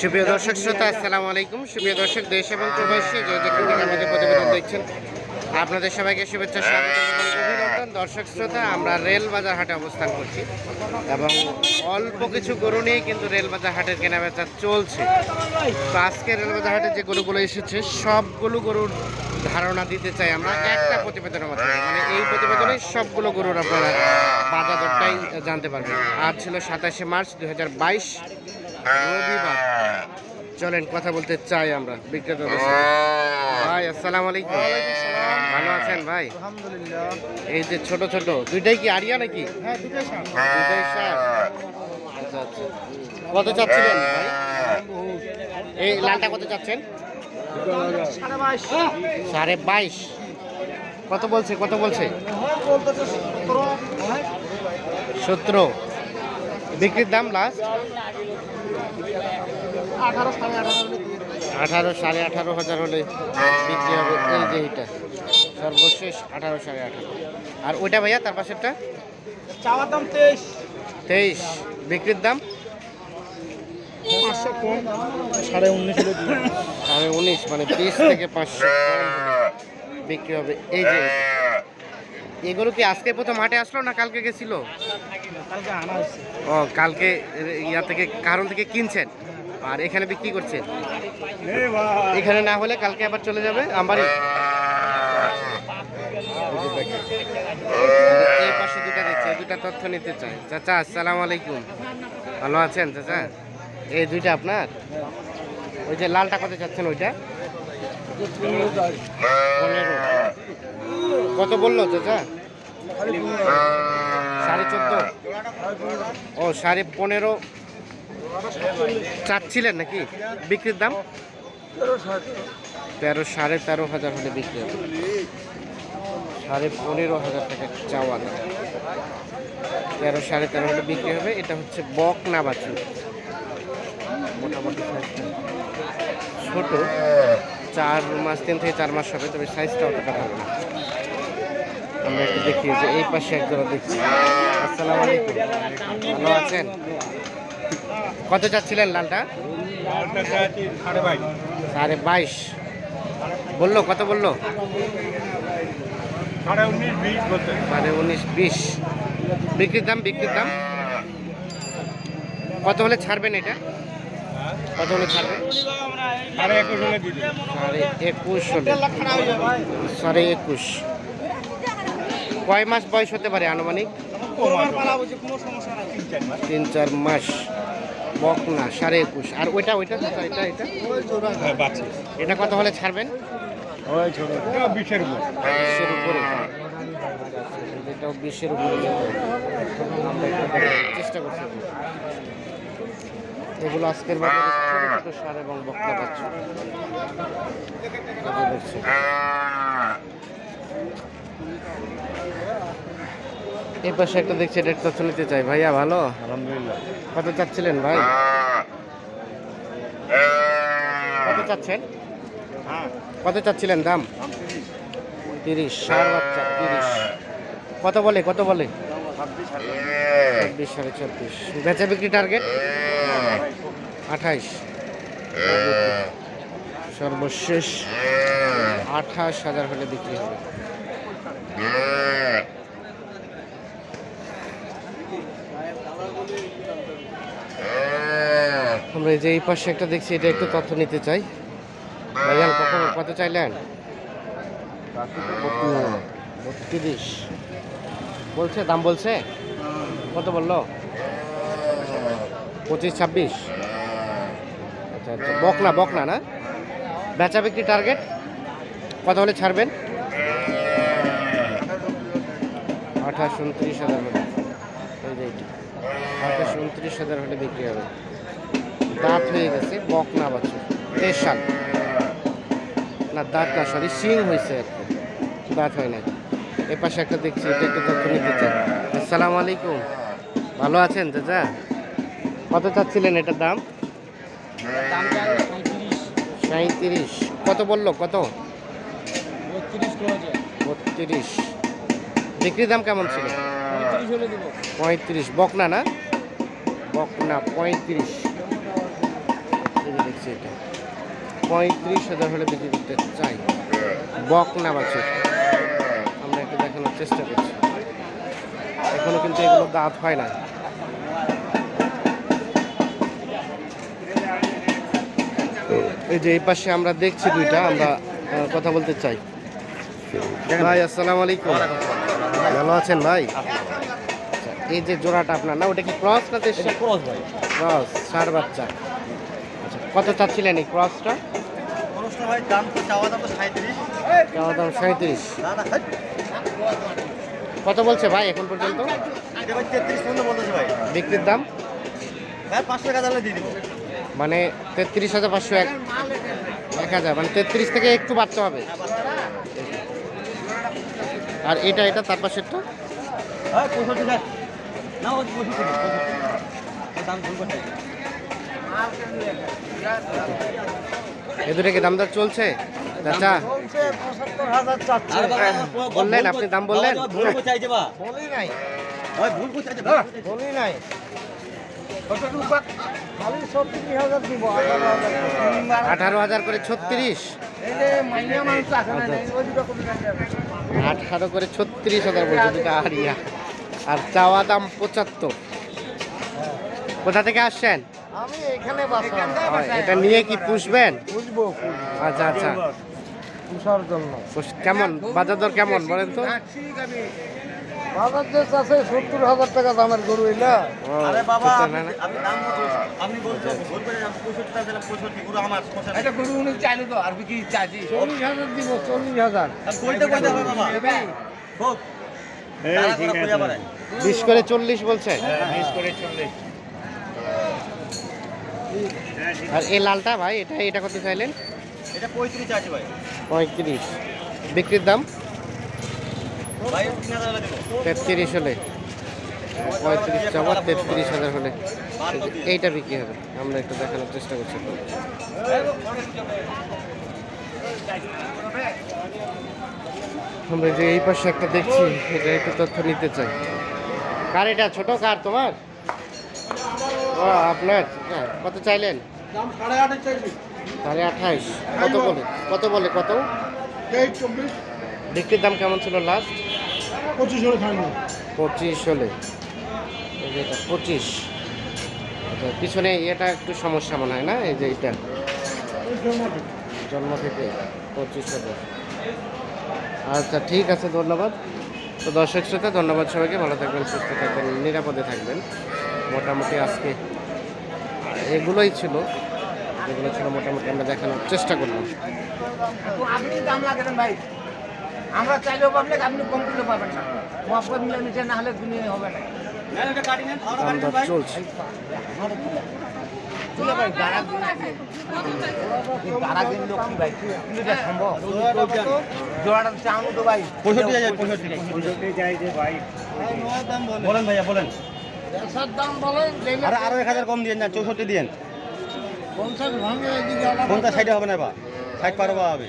সুপ্রিয় দর্শক শ্রোতা, আসসালামু আলাইকুম। সুপ্রিয় দর্শক, দেশ এবং প্রবাসী, যে যেখান থেকে আমাদের প্রতিবেদন দেখছেন, আপনাদের সবাইকে শুভেচ্ছা, স্বাগত অভিনন্দন। দর্শক শ্রোতা, আমরা রেল বাজার হাটে অবস্থান করছি এবং অল্প কিছু গরু নিয়ে কিন্তু রেল বাজার হাটের কেনাবেচা চলছে। তো আজকে রেল বাজার হাটে যে গরুগুলো এসেছে, সবগুলো গরুর ধারণা দিতে চাই আমরা একটা প্রতিবেদনের মাধ্যমে মানে এই প্রতিবেদনে সবগুলো গরুর আপনারা বাজার দরটাই জানতে পারবেন। আজ ছিল সাতাশে মার্চ দুই রবিবার। চলেন কথা বলতে চাই আমরা বিক্রেতাদের ভাই আসসালাম আলাইকুম। ভালো আছেন ভাই? এই যে ছোট ছোট দুইটাই কি আরিয়া নাকি? হ্যাঁ আচ্ছা আচ্ছা। কত চাচ্ছিলেন ভাই? এই লালটা কত চাচ্ছেন? সাড়ে বাইশ। কত বলছে? কত বলছে? সতেরো বিক্রির দাম লাস্ট। আঠারো সাড়ে আঠারো হাজার হলে বিক্রি হবে এই যে এইটা। সর্বশেষ আঠারো সাড়ে আঠারো। আর ওইটা ভাইয়া তার পাশেরটা? চাওয়ার দাম তেইশ। তেইশ। বিক্রির দাম? পাঁচশো কম সাড়ে উনিশ। সাড়ে উনিশ মানে বিশ থেকে পাঁচশো বিক্রি হবে। এই যে এগুলো কি আজকে প্রথম হাটে আসলো না কালকে গেছিল? ও কালকে ইয়া থেকে কারণ থেকে কিনছেন? আর এখানে বিক্রি করছেন? এখানে না হলে কালকে আবার চলে যাবে এই পাশে দুটা দেখছি এই দুটা তথ্য নিতে চাই। চাচা আসসালামু আলাইকুম। ভালো আছেন চাচা? এই দুইটা আপনার? ওই যে লালটা কত চাচ্ছেন ওইটা? কত বলল চাচা? সাড়ে চোদ্দ। ও, সাড়ে পনেরো। চাচ্ছিলেন নাকি? বিক্রির দাম? তেরো সাড়ে তেরো হাজার হলে বিক্রি হবে। সাড়ে পনেরো হাজার টাকা চাওয়া তেরো সাড়ে তেরো হলে বিক্রি হবে। এটা হচ্ছে বক না বাছুর মোটামুটি সাইজটা ছোট। চার মাস তিন থেকে চার মাস হবে তবে সাইজটা অতটা ভালো না। আমরা একটু দেখি যে এই পাশে একজোড়া দেখছি। আসসালামু আলাইকুম। ভালো আছেন? কত চাচ্ছিলেন লালটা? সাড়ে বাইশ। বলল কত বলল? সাড়ে উনিশ বিশ বলতে সাড়ে উনিশ বিশ। বিক্রির দাম বিক্রির দাম? কত হলে ছাড়বেন এটা? কত হলে ছাড়বেন সাড়ে একুশ হলে সাড়ে একুশ হলে। সাড়ে একুশ। কয় মাস বয়স হতে পারে আনুমানিক? তিন চার মাস। বক না সাড়ে একুশ। আর ওইটা ওইটা এটা এটা হ্যাঁ এটা কত হলে ছাড়বেন? বিশের উপরে। এটাও বিশের চেষ্টা করছি। এগুলো আজকের বাজারে ছোট ছোট সার এবং বক্তা পাচ্ছ এই পাশে একটা দেখছি তথ্য নিতে চাই। ভাইয়া ভালো? আলহামদুলিল্লাহ। কত চাচ্ছিলেন ভাই? কত চাচ্ছেন? হ্যাঁ। কত চাচ্ছিলেন দাম? তিরিশ। ষাট বাচ্চা তিরিশ। কত বলে কত বলে? ছাব্বিশ সাড়ে ছাব্বিশ। বেচা বিক্রি টার্গেট আঠাইশ। সর্বশেষ আঠাশ হাজার হলে বিক্রি হবে। আমরা এই যে এই পাশে একটা দেখছি, এটা একটু তথ্য নিতে চাই। কত কত চাইলেন? বত্রিশ। বলছে, দাম বলছে? কত বলল? পঁচিশ, ছাব্বিশ। আচ্ছা আচ্ছা বকনা বকনা না? বেচা বিক্রি টার্গেট কত হলে ছাড়বেন? আঠাশ উনত্রিশ হাজার হলে। এই যে আঠাশ উনত্রিশ হাজার হলে বিক্রি হবে। দাঁত হয়ে গেছে, বকনা বাছুর। তেইশ সাল। না, দাঁত না সরি সিং হয়েছে একটা দাঁত হয় না এ পাশে একটা দেখছি, এটা একটু তথ্য নিতে চাই। আসসালামু আলাইকুম। ভালো আছেন, চাচা? কত চাচ্ছিলেন এটার দাম? সাঁত্রিশ কত বলল? কত? বত্রিশ বিক্রির দাম কেমন ছিল? পঁয়ত্রিশ বকনা না? বকনা পঁয়ত্রিশ। দেখছি এটা। পঁয়ত্রিশ হাজার হলে বিক্রি করতে চাই। বকনা বাছুর। আমরা একটু দেখানোর চেষ্টা করছি। এখনও কিন্তু এগুলো দাঁত হয় না এই যে এই পাশে আমরা দেখছি দুইটা আমরা কথা বলতে চাই। ভাই আসসালামু আলাইকুম। ভালো আছেন ভাই? আচ্ছা, এই যে জোড়াটা আপনার না ওটা কি ক্রস না দেশি? ক্রস ভাই। ক্রস সার বাচ্চা। আচ্ছা কত চাচ্ছিলেন এই ক্রসটা চাওয়া দাম সাঁত্রিশ। কত বলছে ভাই এখন পর্যন্ত? বিক্রির দাম? পাঁচশো টাকা দিয়ে দিব। মানে তেত্রিশ হাজার পাঁচশো এক এক হাজার মানে তেত্রিশ থেকে একটু বাড়তে হবে। আর এটা এটা তার পাশেরটা? হ্যাঁ এ দুটো কি দাম দর চলছে? চাচা। বললেন, আপনি দাম বললেন? বলি নাই। বলি নাই। আঠারো হাজার। করে ছত্রিশ? আঠারো করে ছত্রিশ হাজার বলছে দুটো আরিয়া। আর চাওয়া দাম পঁচাত্তর। কোথা থেকে আসছেন? আমি এখানে বাসা। ও, এটা নিয়ে কি পুষবেন? আচ্ছা আচ্ছা। পুষার জন্য। কেমন? বাজার দর কেমন বলেন তো? বাজার যে আছে সত্তর হাজার টাকা দামের গরু এলা। আরে বাবা সত্তর আপনি না, না? আপনি দাম কত আপনি ভুল করে পঁয়ষট্টি টাকা দিলাম পঁয়ষট্টি পুরো আমার পঁচাশি এটা গরু উনি চাইলো তো আর কি চাইছি। চল্লিশ হাজার দিব চল্লিশ হাজার। কইতে কইতে হবে বাবা? হোক তারা করে কইয়া পারে? বিশ করে চল্লিশ বলছে। আর এই লালটা ভাই এটা এটা কত চাইলেন? এটা পঁয়ত্রিশ আছে ভাই। পঁয়ত্রিশ। বিক্রির দাম ভাই তিন হাজার হলে দেবো তেত্রিশ হলে পঁয়ত্রিশ চাবার তেত্রিশ হাজার হলে। এইটা বিক্রি হবে আমরা একটু দেখানোর চেষ্টা করছি। আমরা যে এই পাশে একটা দেখছি এটা একটু তথ্য নিতে চাই। কার এটা? ছোট কার তোমার? ও আপনার? হ্যাঁ, কত চাইলেন? সাড়ে আঠাইশ। কত বলে? কত বলে? কত? বিক্রির দাম কেমন ছিল লাস্ট পঁচিশ হলে খাইনি পঁচিশ হলে। এই যে এটা পঁচিশ। আচ্ছা পিছনে এটা একটু সমস্যা মনে হয় না? এই যে এটা। জন্ম থেকে। পঁচিশ হাজার আচ্ছা ঠিক আছে ধন্যবাদ। তো দর্শক শ্রোতা ধন্যবাদ সবাইকে। ভালো থাকবেন সুস্থ থাকবেন নিরাপদে থাকবেন। মোটামুটি আজকে এগুলোই ছিল। যেগুলো ছিল মোটামুটি আমরা দেখানোর চেষ্টা করলাম। আপনি দাম লাগেন ভাই? আমরা চাইলেও পাবলিক আপনি কম করলে পাবেন না। মহাপদ মিলে নিচে না হলে দুনিয়া হবে না। চলছে। বলেন ভাইয়া বলেন। আরও আরও এক হাজার কম দিয়ে না চৌষট্টি দিয়েন। পঞ্চাশ ভাঙে পঞ্চাশ ষাটে হবে না বা ষাট পারো বা হবে।